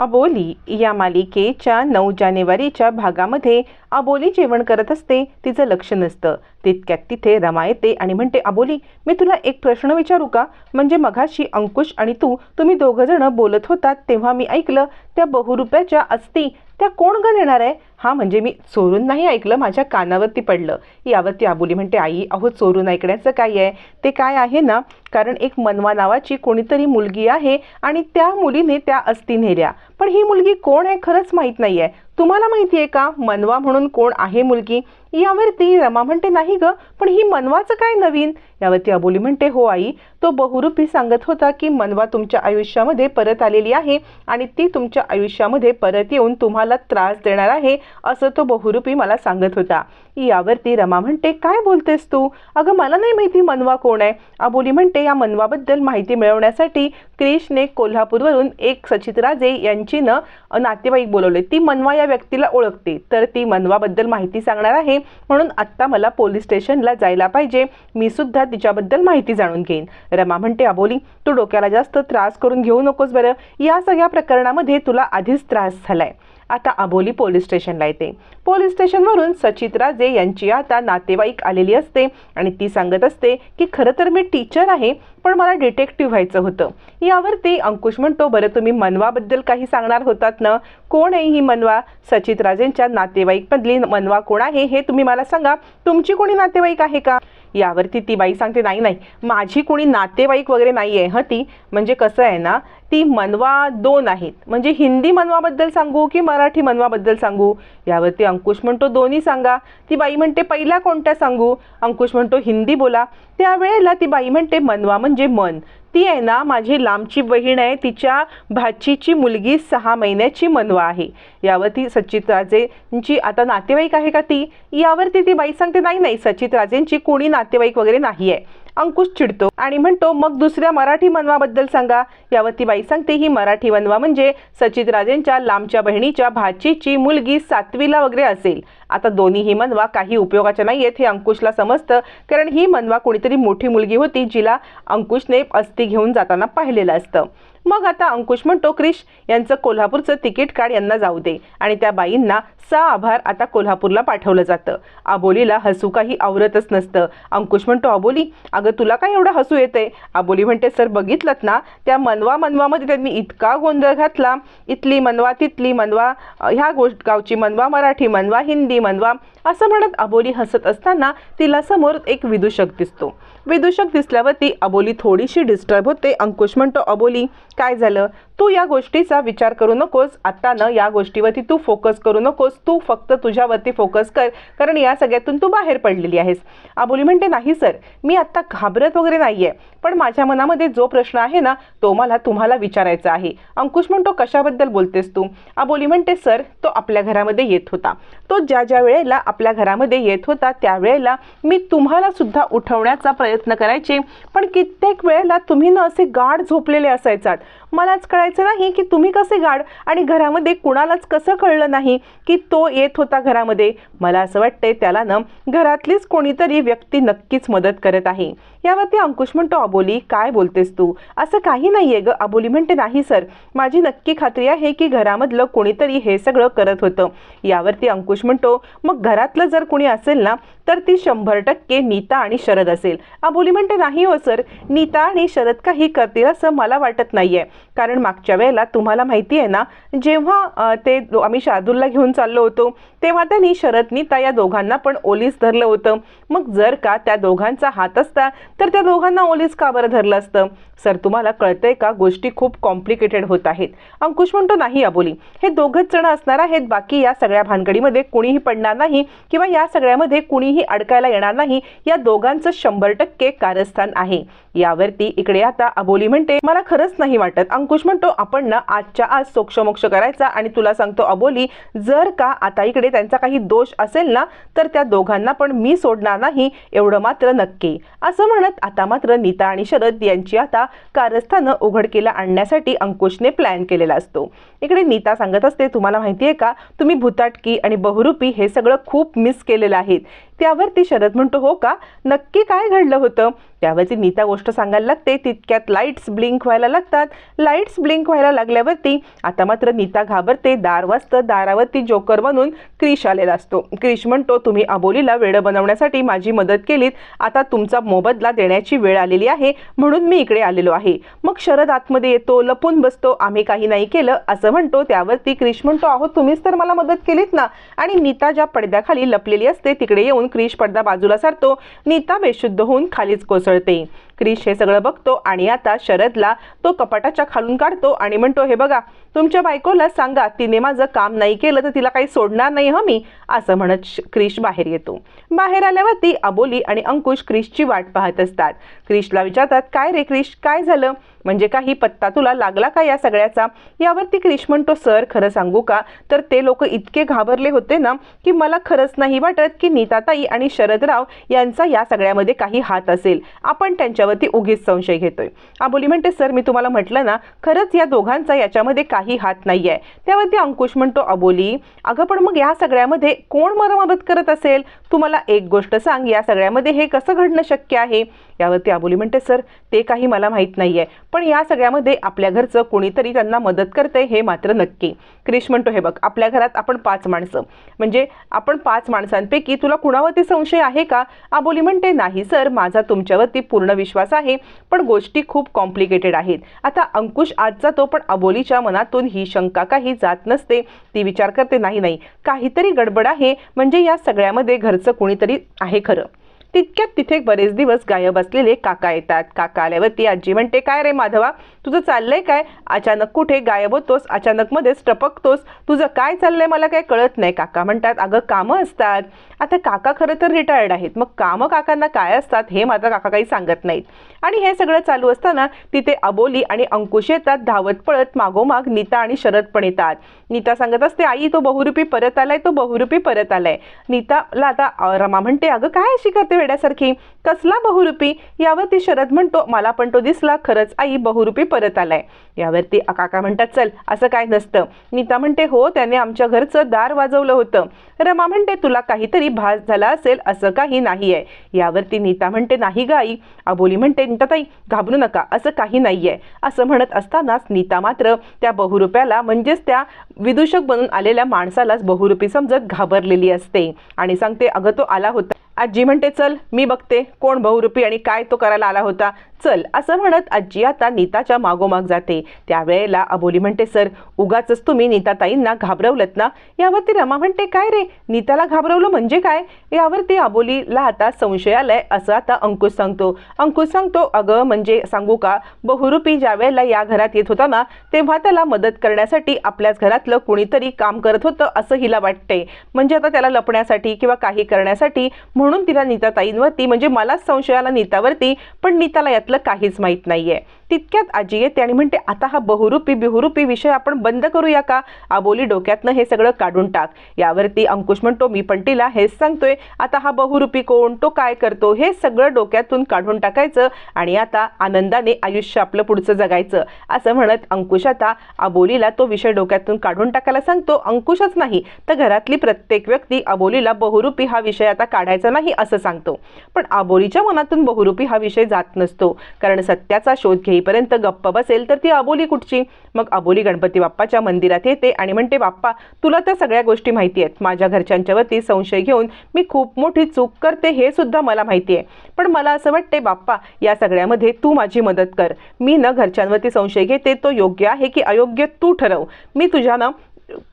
अबोली या मालिकेच्या नऊ जानेवारीच्या भागामध्ये अबोली जेवण करत असते तिचं लक्ष नसतं. तितक्यात तिथे रमा येते आणि म्हणते अबोली मी तुला एक प्रश्न विचारू का? म्हणजे मघाशी अंकुश आणि तू तुम्ही दोघं जण बोलत होतात तेव्हा मी ऐकलं त्या बहुरुप्याच्या अस्ती त्या कोण ग देणार आहे? हा म्हणजे मी चोरून नाही ऐकलं माझ्या कानावरती पडलं. यावरती आबोली म्हणते आई अहो चोरून ऐकण्याचं काय आहे? ते काय आहे ना? कारण एक मनवा नावाची कोणीतरी मुलगी आहे आणि त्या मुलीने त्या अस्थी नेल्या. पण ही मुलगी कोण आहे खरंच माहीत नाही आहे तुम्हाला माहिती आहे का मनवा म्हणून कोण आहे मुलगी? यावरती रमा म्हणते नाही ग पण ही मनवाचं काय नवीन? यावरती अबोली म्हणते हो आई तो बहुरूपी सांगत होता की मनवा तुमच्या आयुष्यामध्ये परत आलेली आहे आणि ती तुमच्या आयुष्यामध्ये परत येऊन तुम्हाला त्रास देणार आहे असं तो बहुरूपी मला सांगत होता. यावरती रमा म्हणते काय बोलतेस तू? अगं मला नाही माहिती मनवा कोण आहे. अबोली म्हणते या मनवाबद्दल माहिती मिळवण्यासाठी क्रिशने कोल्हापूरवरून एक सचित राजे यांची न नातेवाईक बोलवले. ती मनवा या व्यक्तीला ओळखते. तर ती मनवाबद्दल माहिती सांगणार आहे. म्हणून आत्ता मला पोलीस स्टेशनला जायला पाहिजे. मी सुद्धा तिच्याबद्दल माहिती जाणून घेईन. रमा म्हणते अबोली तू डोक्याला जास्त त्रास करून घेऊ नकोस बरं. या सगळ्या प्रकरणामध्ये तुला आधीच त्रास झालाय. आता अबोली पोलीस स्टेशनला येते. पोलीस स्टेशनवरून सचित राजे यांची आता नातेवाईक आलेली असते आणि ती सांगत असते की खरं तर मी टीचर आहे पण मला डिटेक्टिव्ह व्हायचं होतं. यावरती अंकुश म्हणतो बरं तुम्ही मनवाबद्दल काही सांगणार होतात ना? कोण आहे ही मनवा? सचित राजेंच्या नातेवाईकमधली मनवा कोण आहे हे तुम्ही मला सांगा. तुमची कोणी नातेवाईक आहे का? यावरती ती बाई सांगते नाही नाही माझी कोणी नातेवाईक वगैरे नाही आहे हं ती. म्हणजे कसं आहे ना ती मनवा दोन आहेत. म्हणजे हिंदी मनवाबद्दल सांगू की मराठी मनवाबद्दल सांगू? यावरती अंकुश म्हणतो दोन्ही सांगा. ती बाई म्हणते पहिला कोणत्या सांगू? अंकुश म्हणतो हिंदी बोला. त्यावेळेला ती बाई म्हणते मनवा म्हणजे मन. ती आहे ना माझी लांबची बहीण आहे तिच्या भाचीची मुलगी सहा महिन्याची मनवा आहे. यावरती सचित राजेंची आता नातेवाईक आहे का ती? यावरती ती बाई सांगते नाही नाही सचित राजेंची कोणी नातेवाईक वगैरे नाही आहे अंकुश चिडतो आणि म्हणतो मग दुसऱ्या मराठी मनवाबद्दल सांगा. यावरती बाई सांगते ही मराठी मनवा म्हणजे सचित राजेंच्या लांबच्या बहिणीच्या भाचीची मुलगी सातवीला वगैरे असेल. आता दोन्हीही मनवा काही उपयोगाच्या नाही आहेत हे अंकुशला समजतं कारण ही मनवा कोणीतरी मोठी मुलगी होती जिला अंकुशने अस्थि घेऊन जाताना पाहिलेलं असतं. मग आता अंकुश म्हणतो क्रिश यांचं कोल्हापूरचं तिकीट काढ यांना जाऊ दे. आणि त्या बाईंना सा आभार आता कोल्हापूरला पाठवलं जातं. आबोलीला हसू काही आवरतच नसतं. अंकुश म्हणतो आबोली अगं तुला काय एवढं हसू येते आबोली म्हणते सर बघितलं ना त्या मनवा मनवामध्ये त्यांनी इतका गोंधळ घातला. इथली मनवा तिथली मनवा ह्या गोष्ट गावची मनवा मराठी मनवा हिंदी मनवा असं म्हणत अबोली हसत असताना तिला समोर एक विदूषक दिसतो. विदूषक दिसल्यावर ती अबोली थोडीशी डिस्टर्ब होते. अंकुश म्हणतो अबोली काय झालं? तू या गोष्टीचा विचार करू नकोस. आत्ता न या गोष्टीवरती तू फोकस करू नकोस. तू फक्त तुझ्यावरती फोकस कर. कारण या सगळ्यातून तू बाहेर पडलेली आहेस. आबोली म्हणते नाही सर मी आत्ता घाबरत वगैरे नाही आहे पण माझ्या मनामध्ये जो प्रश्न आहे ना तो मला तुम्हाला विचारायचा आहे. अंकुश म्हणतो कशाबद्दल बोलतेस तू? आबोली म्हणते सर तो आपल्या घरामध्ये येत होता. तो ज्या ज्या वेळेला आपल्या घरामध्ये येत होता त्यावेळेला मी तुम्हाला सुद्धा उठवण्याचा प्रयत्न करायचे. पण कित्येक वेळेला तुम्ही ना असे गाढ झोपलेले असायचात. मलाच कळायचं नाही की तुम्ही कसे गाड आणि घरामध्ये कुणालाच कसं कळलं नाही की तो येत होता घरामध्ये. मला असं वाटतंय त्याला ना घरातलीच कोणीतरी व्यक्ती नक्कीच मदत करत आहे. यावरती अंकुश म्हणतो अबोली काय बोलतेस तू? असं काही नाही आहे ग. अबोली म्हणते नाही सर. माझी नक्की खात्री आहे की घरामधलं कोणीतरी हे सगळं करत होतं. यावरती अंकुश म्हणतो मग घरातलं जर कोणी असेल ना तर ती शंभर टक्के नीता आणि शरद असेल. अबोली म्हणते नाही हो सर. नीता आणि शरद काही करतील असं मला वाटत नाही आहे कारण मागच्या वेळेला तुम्हाला माहिती आहे ना जेव्हा ते आम्ही शार्दूलला घेऊन चाललो होतो तेव्हा त्यांनी शरद नीता या दोघांना पण ओलीस धरलं होतं. मग जर का त्या दोघांचा हात असता तर त्या दोघांना ओलीस का बरं धरलं असतं? सर तुम्हाला कळतंय का? गोष्टी खूप कॉम्प्लिकेटेड होत आहेत. अंकुश म्हणतो नाही अबोली. हे दोघंच जण असणार आहेत. बाकी या सगळ्या भानगडीमध्ये कुणीही पडणार नाही किंवा या सगळ्यामध्ये कुणीही अडकायला येणार नाही. या दोघांचं शंभर टक्के कारस्थान आहे. यावरती इकडे आता अबोली म्हणते मला खरंच नाही वाटत. अंकुश म्हणतो आपण ना आजच्या आज सोक्षमोक्ष करायचा आणि तुला सांगतो अबोली जर का आता इकडे त्यांचा काही दोष असेल ना तर त्या दोघांना पण मी सोडणार नाही एवढं मात्र नक्की. असं म्हणत आता मात्र नीता आणि शरद यांची आता कारस्थानं उघडकीला आणण्यासाठी अंकुशने प्लॅन केलेला असतो. इकडे नीता सांगत असते तुम्हाला माहिती आहे का? तुम्ही भूताटकी आणि बहुरूपी हे सगळं खूप मिस केलेलं आहे त्यावरती शरद म्हणतो हो का? नक्की काय घडलं होतं? त्यावरती नीता गोष्ट सांगायला लागते. तितक्यात लाईट्स ब्लिंक व्हायला लागतात. लाईट्स ब्लिंक व्हायला लागल्यावरती आता मात्र नीता घाबरते. दार वाजतं. दारावरती जोकर बनून क्रिश आलेला असतो. क्रिश म्हणतो तुम्ही अबोलीला वेळ बनवण्यासाठी माझी मदत केलीत. आता तुमचा मोबदला देण्याची वेळ आलेली आहे. म्हणून मी इकडे आलेलो आहे. मग शरद आतमध्ये येतो लपून बसतो. आम्ही काही नाही केलं असं म्हणतो. त्यावरती क्रिश म्हणतो आहो तुम्हीच तर मला मदत केलीत ना. आणि नीता ज्या पडद्याखाली लपलेली असते तिकडे येऊन क्रिश पडदा बाजूला सारतो नीता बेशुद्ध होऊन खालीच कोसळते. क्रिश हे सगळं बघतो आणि आता शरदला तो कपाटाच्या खालून काढतो आणि म्हणतो हे बघा तुमच्या बायकोला सांगा तिने माझं काम नाही केलं तर तिला काही सोडणार नाही हं मी? असं म्हणत श- क्रिश बाहेर येतो. बाहेर आल्यावरती अबोली आणि अंकुश क्रिशची वाट पाहत असतात. क्रिशला विचारतात काय रे क्रिश काय झालं? म्हणजे काही पत्ता तुला लागला का या सगळ्याचा? यावरती क्रिश म्हणतो सर खरं सांगू का? तर ते लोक इतके घाबरले होते ना की मला खरंच नाही वाटत की नीताताई आणि शरदराव यांचा या सगळ्यामध्ये काही हात असेल. आपण त्यांच्यावरती उगीच संशय घेतोय. आबोली म्हणते सर मी तुम्हाला म्हटलं ना खरंच या दोघांचा याच्यामध्ये काही हात नाही आहे त्यावरती अंकुश म्हणतो अबोली अगं पण मग या सगळ्यामध्ये कोण मला मदत करत असेल? तू मला एक गोष्ट सांग या सगळ्यामध्ये हे कसं घडणं शक्य आहे? यावरती आबोली म्हणते सर ते काही मला माहीत नाही आहे पण या सगळ्यामध्ये आपल्या घरचं कोणीतरी त्यांना मदत करते हे मात्र नक्की. क्रिश म्हणतो हे बघ आपल्या घरात आपण पाच माणसं. म्हणजे आपण पाच माणसांपैकी तुला कुणावरती संशय आहे का? आबोली म्हणते नाही सर माझा तुमच्यावरती पूर्ण विश्वास आहे पण गोष्टी खूप कॉम्प्लिकेटेड आहेत. आता अंकुश आज जातो पण अबोलीच्या मनातून ही शंका काही जात नसते. ती विचार करते नाही नाही काहीतरी गडबड आहे. म्हणजे या सगळ्यामध्ये घरचं कोणीतरी आहे खरं. तितक्यात तिथे बरेच दिवस गायब असलेले काका येतात. काका आल्यावरती आजी म्हणते काय रे माधवा तुझं चाललंय काय? अचानक कुठे गायब होतोस? अचानक मध्येच टपकतोस? तुझं काय चाललंय? मला काय कळत नाही. काका म्हणतात अगं कामं असतात. आता काका खरं तर रिटायर्ड आहेत. मग कामं काकांना काय असतात हे मात्र काका काही सांगत नाहीत. आणि हे सगळं चालू असताना तिथे अबोली आणि अंकुश येतात. धावत पळत मागोमाग नीता आणि शरद पण येतात. नीता सांगत असते आई तो बहुरूपी परत आलाय तो बहुरूपी परत आलाय. नीताला आता रमा म्हणते अगं काय अशी करते? वेड्यासारखी. कसला बहुरूपी? यावरती शरद म्हणतो मला पण तो दिसला खरंच आई बहुरूपी परत आलाय. यावरती काका म्हणतात चल असं काय नसतं. नीता म्हणते हो त्याने आमच्या घरचं दार वाजवलं होतं. रमा म्हणते तुला काहीतरी भास झाला असेल असं काही नाही आहे यावरती नीता म्हणते नाही ग आई. अबोली म्हणते नीताताई घाबरू नका असं काही नाहीये. असं म्हणत असतानाच नीता मात्र त्या बहुरूप्याला म्हणजेच त्या विदूषक बनून आलेल्या माणसालाच बहुरूपी समजत घाबरलेली असते. आणि सांगते अगं तो आला होता. आजी म्हणते चल मी बघते कोण बहुरूपी आणि काय तो करायला आला होता. चल असं म्हणत आजी आता नीताच्या मागोमाग जाते. त्यावेळेला अबोली म्हणते सर उगाच तुम्ही नीताताईंना घाबरवलत ना? यावरती रमा म्हणते काय रे? नीताला घाबरवलं म्हणजे काय? यावरती अबोलीला आता संशय आलाय असं आता अंकुश सांगतो. अंकुश सांगतो अगं म्हणजे सांगू का? बहुरूपी ज्या वेळेला या घरात येत होता ना तेव्हा त्याला मदत करण्यासाठी आपल्याच घरातलं कुणीतरी काम करत होतं असं हिला वाटते. म्हणजे आता त्याला लपण्यासाठी किंवा काही करण्यासाठी म्हणून तिला नीताताईंवरती म्हणजे मलाच संशय आला नीतावरती पण नीताला त्यातलं काहीच माहीत नाही आहे तितक्यात आजी येते आणि म्हणते आता हा बहुरूपी बिहुरूपी विषय आपण बंद करूया का? आबोली डोक्यातनं हे सगळं काढून टाक. यावरती अंकुश म्हणतो मी पण तिला हेच सांगतोय. आता हा बहुरूपी कोण? तो काय करतो? हे सगळं डोक्यातून काढून टाकायचं आणि आता आनंदाने आयुष्य आपलं पुढचं जगायचं. असं म्हणत अंकुश आता अबोलीला तो विषय डोक्यातून काढून टाकायला सांगतो. अंकुशच नाही तर घरातली प्रत्येक व्यक्ती अबोलीला बहुरूपी हा विषय आता काढायचा नाही असं सांगतो. पण अबोलीच्या मनातून बहुरूपी हा विषय जात नसतो कारण सत्याचा शोध येईपर्यंत गप्प बसेल तर ती अबोली कुठची? मग अबोली गणपती बाप्पाच्या मंदिरात येते आणि म्हणते बाप्पा तुला त्या सगळ्या गोष्टी माहिती आहेत. माझ्या घरच्यांच्यावरती संशय घेऊन मी खूप मोठी चूक करते हे सुद्धा मला माहिती आहे. पण मला असं वाटते बाप्पा या सगळ्यामध्ये तू माझी मदत कर. मी न घरच्यांवरती संशय घेते तो योग्य आहे की अयोग्य तू ठरव. मी तुझ्या ना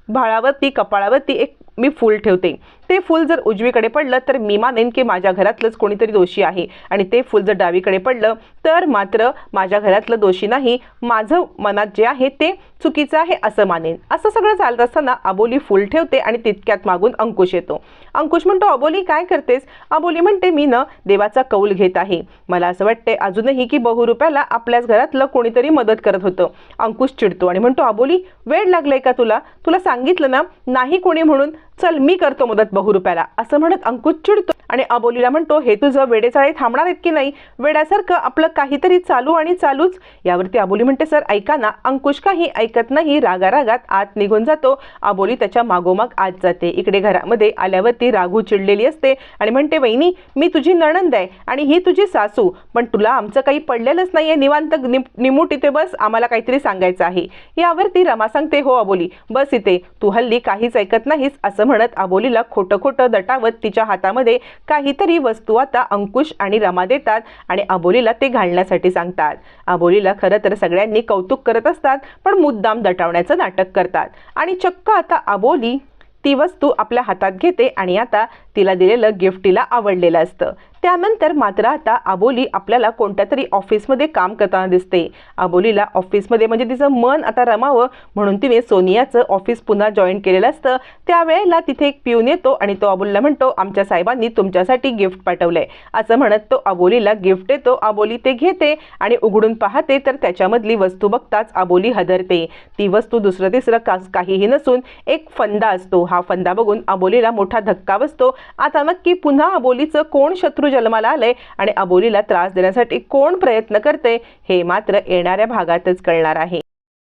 भाळावरती कपाळावरती एक मी फूल ठेवते. ते फूल जर उजवीकडे पडलं तर मी मानेन की माझ्या घरातलंच कोणीतरी दोषी आहे. आणि ते फूल जर डावीकडे पडलं तर मात्र माझ्या घरातलं दोषी नाही. माझं मनात जे आहे ते चुकीचं आहे असं मानेन. असं सगळं चालत असताना अबोली फूल ठेवते आणि तितक्यात मागून अंकुश येतो. अंकुश म्हणतो अबोली काय करतेस? अबोली म्हणते मी न देवाचा कौल घेत आहे. मला असं वाटते अजूनही की बहुरूप्याला आपल्याच घरातलं कोणीतरी मदत करत होतं. अंकुश चिडतो आणि म्हणतो अबोली वेळ लागलाय का तुला? तुला सांगितलं ना नाही कोणी म्हणून. चल मी करतो मदत बहु रुपयाला. असं म्हणत अंकुश चिडतो. आणि अबोलीला म्हणतो हे तुझं वेडेचाळे थांबणार आहेत की नाही. वेड्यासारखं आपलं काहीतरी चालू आणि चालूच. यावरती अबोली म्हणते सर ऐका ना. अंकुश काही ऐकत नाही. रागारागात आत निघून जातो. अबोली त्याच्या मागोमाग आत जाते. इकडे घरामध्ये आल्यावरती राघू चिडलेली असते आणि म्हणते वहिनी मी तुझी नणंद आहे आणि ही तुझी सासू. पण तुला आमचं काही पडलेलंच नाही आहे निवांत नि- निमूट इथे बस. आम्हाला काहीतरी सांगायचं आहे. यावरती रमा सांगते हो अबोली. बस इथे. तू हल्ली काहीच ऐकत नाहीस असं म्हणत अबोलीला खोटं खोटं दटावत तिच्या हातामध्ये काहीतरी वस्तू आता अंकुश आणि रमा देतात आणि अबोलीला ते घालण्यासाठी सांगतात. अबोलीला खरं तर सगळ्यांनी कौतुक करत असतात पण मुद्दाम दटावण्याचं नाटक करतात. आणि चक्क आता अबोली ती वस्तू आपल्या हातात घेते आणि आता तिला दिलेलं गिफ्ट तिला आवडलेलं असतं. त्यानंतर मात्र आता अबोली आपल्याला कोणत्या तरी ऑफिसमध्ये काम करताना दिसते. अबोलीला ऑफिसमध्ये म्हणजे तिचं मन आता रमावं म्हणून तिने सोनियाचं ऑफिस पुन्हा जॉईन केलेलं असतं. त्यावेळेला तिथे एक पिऊन येतो आणि तो अबोलीला म्हणतो आमच्या साहेबांनी तुमच्यासाठी गिफ्ट पाठवलंय. असं म्हणत तो अबोलीला गिफ्ट देतो. अबोली ते घेते आणि उघडून पाहते तर त्याच्यामधली वस्तू बघताच अबोली हदरते. ती वस्तू दुसरं तिसरं कास काहीही नसून एक फंदा असतो. हा फंदा बघून अबोलीला मोठा धक्का बसतो. आता नक्की पुन्हा अबोलीचं कोण शत्रू जन्माला आलंय आणि अबोलीला त्रास देण्यासाठी कोण प्रयत्न करते हे मात्र येणाऱ्या भागातच कळणार आहे.